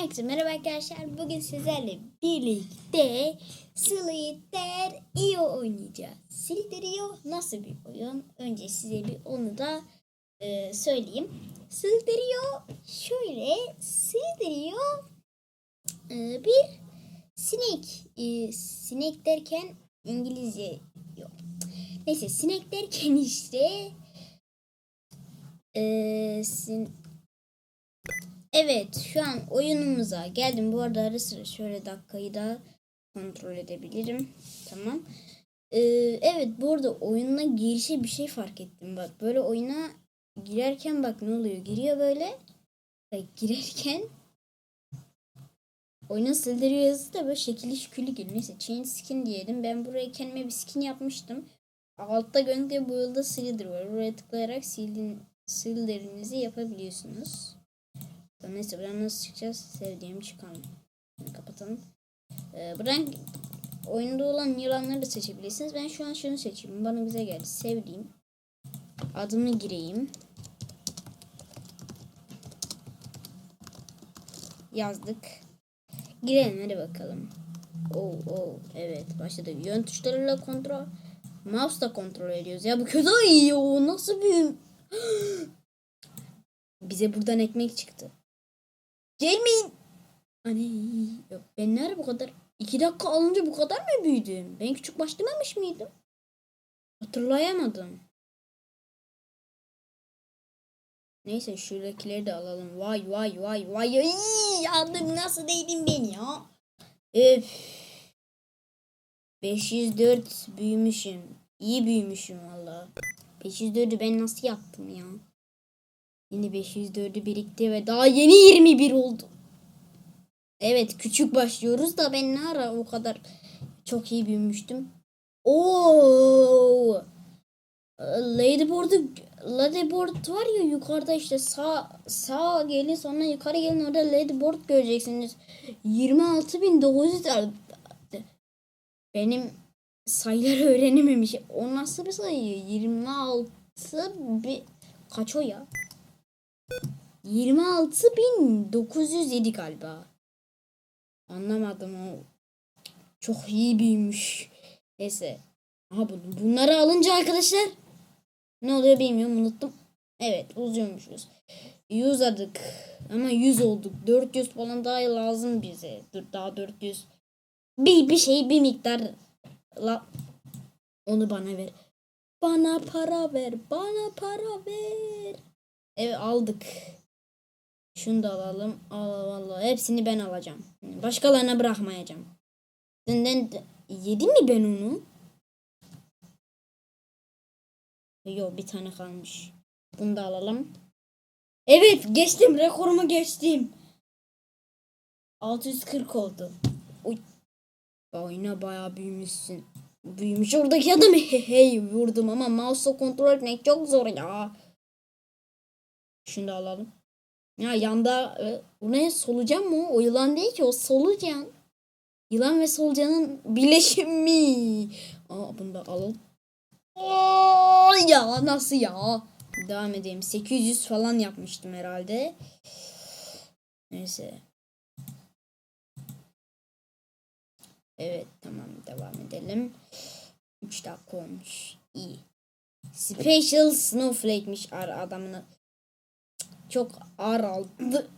Herkese merhaba arkadaşlar. Bugün sizlerle birlikte Solitaire IO oynayacağız. Solitaire IO nasıl bir oyun? Önce size bir onu da e, söyleyeyim. Solitaire IO şöyle. Solitaire IO e, bir sinek. E, sinek derken İngilizce yok. Neyse sinek derken işte e, sin, Evet şu an oyunumuza geldim. Bu arada ara sıra şöyle dakikayı da kontrol edebilirim. Tamam. Ee, evet bu arada oyuna girişe bir şey fark ettim. Bak böyle oyuna girerken bak ne oluyor. Giriyor böyle. Bak, girerken oyuna sildiriyor yazısı da böyle şekilli şükürlü geliyor. Neyse change skin diyelim. Ben buraya kendime bir skin yapmıştım. Altta görüntüye bu yılda sildir var. Buraya tıklayarak sildin, sildirinizi yapabiliyorsunuz. Neyse buradan nasıl çıkacağız? Sevdiğim. Bunu kapatalım. Ee, buradan oyunda olan yılanları da seçebilirsiniz. Ben şu an şunu seçeyim. Bana güzel geldi. Sevdiğim. Adımı gireyim. Yazdık. Girelim hadi bakalım. Oo, oo, evet başladı. Yön tuşlarıyla kontrol. Mouse'la kontrol ediyoruz. Ya bu kötü iyi o nasıl bir... Bize buradan ekmek çıktı. Gelmeyin. Hani yok ben nerede bu kadar? İki dakika alınca bu kadar mı büyüdüm? Ben küçük başlamamış mıydım? Hatırlayamadım. Neyse şuradakileri de alalım. Vay vay vay vay. Ay, yandım nasıl değdin beni ya? Öf. 504 büyümüşüm. İyi büyümüşüm valla. 504'ü ben nasıl yaptım ya? Yine 504'ü birikti ve daha yeni 21 oldu. Evet küçük başlıyoruz da ben ne ara o kadar çok iyi büyümüştüm. Oo! Ladyboard'u Ladyboard var ya yukarıda işte sağ sağ gelin sonra yukarı gelin orada Ladyboard göreceksiniz. 26.900 benim sayıları öğrenememiş. O nasıl bir sayı? 26 bir kaç o ya? 26.907 galiba. Anlamadım o. Çok iyi büyümüş. Neyse. Aha bu, bunları alınca arkadaşlar ne oluyor bilmiyorum unuttum. Evet uzuyormuşuz. Uzadık. Ama 100 olduk. 400 falan daha lazım bize. Dur daha 400. Bir, bir şey bir miktar la onu bana ver. Bana para ver. Bana para ver. Evet aldık. Şunu da alalım. Allah Allah. Hepsini ben alacağım. Başkalarına bırakmayacağım. Dünden yedim mi ben onu? Yok bir tane kalmış. Bunu da alalım. Evet geçtim. Rekorumu geçtim. 640 oldu. Uy. Oyuna bayağı büyümüşsün. Büyümüş oradaki adamı hey hey vurdum ama mouse'la kontrol etmek çok zor ya. Da alalım. Ya yanda e, bu ne solucan mı? O yılan değil ki o solucan. Yılan ve solucanın birleşimi. Aa bunu da alalım. Oo, ya nasıl ya? Devam edeyim. 800 falan yapmıştım herhalde. Neyse. Evet tamam devam edelim. 3 dakika olmuş. İyi. Special Snowflake'miş adamını çok ağır aldı.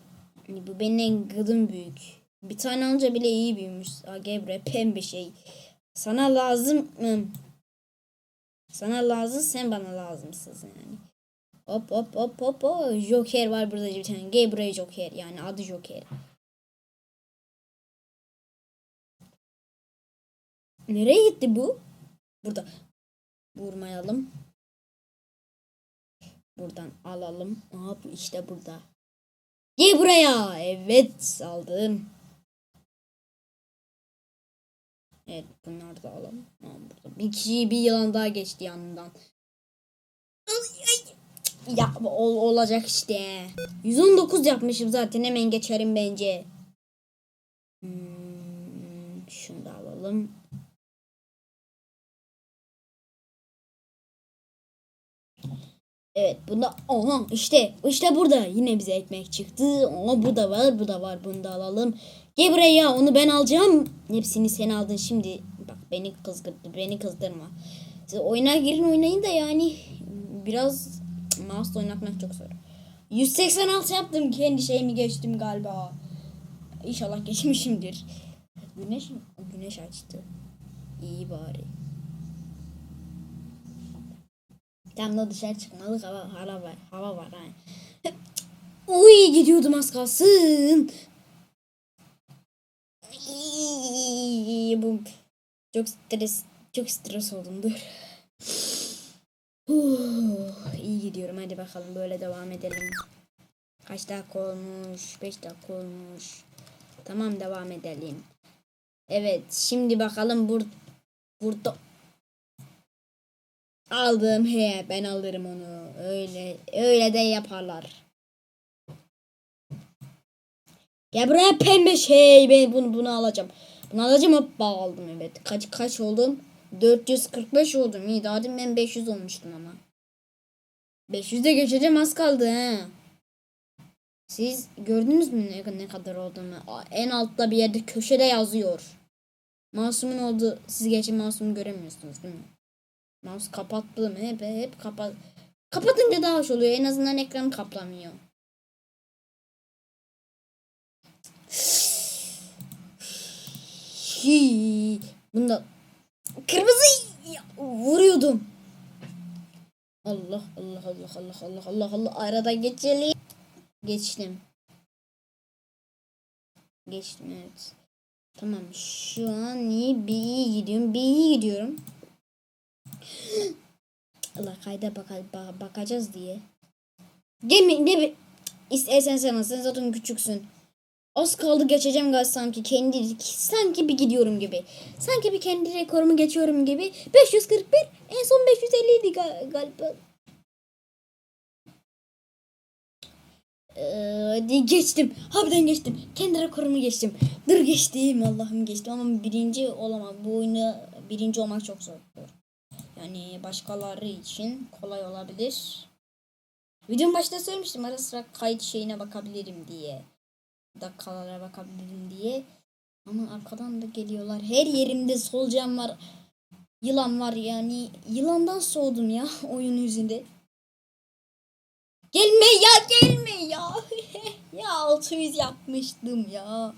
Hani bu benim gıdım büyük. Bir tane alınca bile iyi büyümüş. Gebre pembe şey. Sana lazım mı? Sana lazım sen bana lazımsın yani. Hop hop hop hop hop. Joker var burada bir tane. Gebre Joker yani adı Joker. Nereye gitti bu? Burada. Vurmayalım. Buradan alalım. Bu işte burada. Gel buraya. Evet aldım. Evet bunları da alalım. Aa, burada. Bir kişi bir yılan daha geçti yanından. Ya ol, olacak işte. 119 yapmışım zaten hemen geçerim bence. Hmm, şunu da alalım. Evet bunda oha işte işte burada yine bize ekmek çıktı. Oha bu da var bu da var bunu da alalım. Gel buraya ya onu ben alacağım. Hepsini sen aldın şimdi. Bak beni kızgırdı beni kızdırma. Siz oyuna girin oynayın da yani biraz mouse oynatmak çok zor. 186 yaptım kendi şeyimi geçtim galiba. İnşallah geçmişimdir. Güneş güneş açtı. İyi bari. Tam da dışarı çıkmalık hava, hava var. Hava var ha. Uy gidiyordum az kalsın. Bu çok stres çok stres oldum dur. Huh, iyi gidiyorum hadi bakalım böyle devam edelim. Kaç dakika olmuş? 5 dakika olmuş. Tamam devam edelim. Evet şimdi bakalım bur burada aldım he ben alırım onu. Öyle öyle de yaparlar. Gel buraya pembe şey ben bunu bunu alacağım. Bunu alacağım hoppa aldım evet. Kaç kaç oldum? 445 oldum. İyi daha demin ben 500 olmuştum ama. 500'de geçeceğim az kaldı he. Siz gördünüz mü ne, ne kadar olduğunu? En altta bir yerde köşede yazıyor. Masumun oldu. Siz geçen masumu göremiyorsunuz değil mi? Mouse kapattım hep hep kapat. Kapatınca daha hoş oluyor. En azından ekran kaplamıyor. Bunda kırmızı vuruyordum. Allah Allah Allah Allah Allah Allah Allah arada geçelim. Geçtim. Geçtim evet. Tamam şu an iyi bir iyi gidiyorum. Bir iyi gidiyorum. Allah kayda baka, ba- bakacağız diye. Gemi ne bir istersen sen sen zaten küçüksün. Az kaldı geçeceğim galiba sanki kendi sanki bir gidiyorum gibi. Sanki bir kendi rekorumu geçiyorum gibi. 541 en son 550 idi ga- galiba. Ee, geçtim. Harbiden geçtim. Kendi rekorumu geçtim. Dur geçtim. Allah'ım geçtim ama birinci olamam. Bu oyunu birinci olmak çok zor. Yani başkaları için kolay olabilir. Videonun başta söylemiştim ara sıra kayıt şeyine bakabilirim diye. Dakikalara bakabilirim diye. Ama arkadan da geliyorlar. Her yerimde solucan var. Yılan var yani. Yılandan soğudum ya oyun yüzünde. Gelme ya gelme ya. ya 600 yapmıştım ya.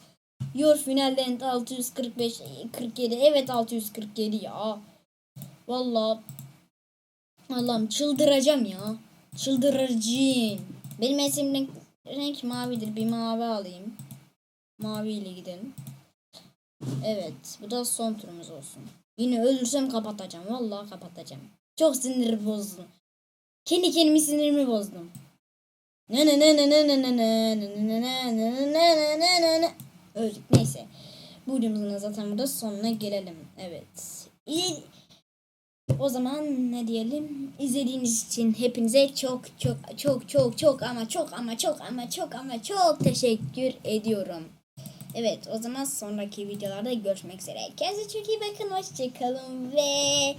Yor finalden 645 47 evet 647 ya. Vallahi Allah'ım çıldıracağım ya. Çıldıracağım. Benim esim renk, renk mavidir. Bir mavi alayım. Mavi ile gidelim. Evet. Bu da son turumuz olsun. Yine ölürsem kapatacağım. Vallahi kapatacağım. Çok sinir bozdum. Kendi kendimi sinirimi bozdum. Ne ne ne ne ne ne ne ne ne ne ne ne ne ne ne ne Öldük neyse. Bu videomuzun zaten burada sonuna gelelim. Evet. İyi. O zaman ne diyelim? İzlediğiniz için hepinize çok çok çok çok çok ama çok ama çok ama çok ama çok teşekkür ediyorum. Evet o zaman sonraki videolarda görüşmek üzere. Kendinize çok iyi bakın. Hoşçakalın ve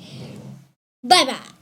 bay bay.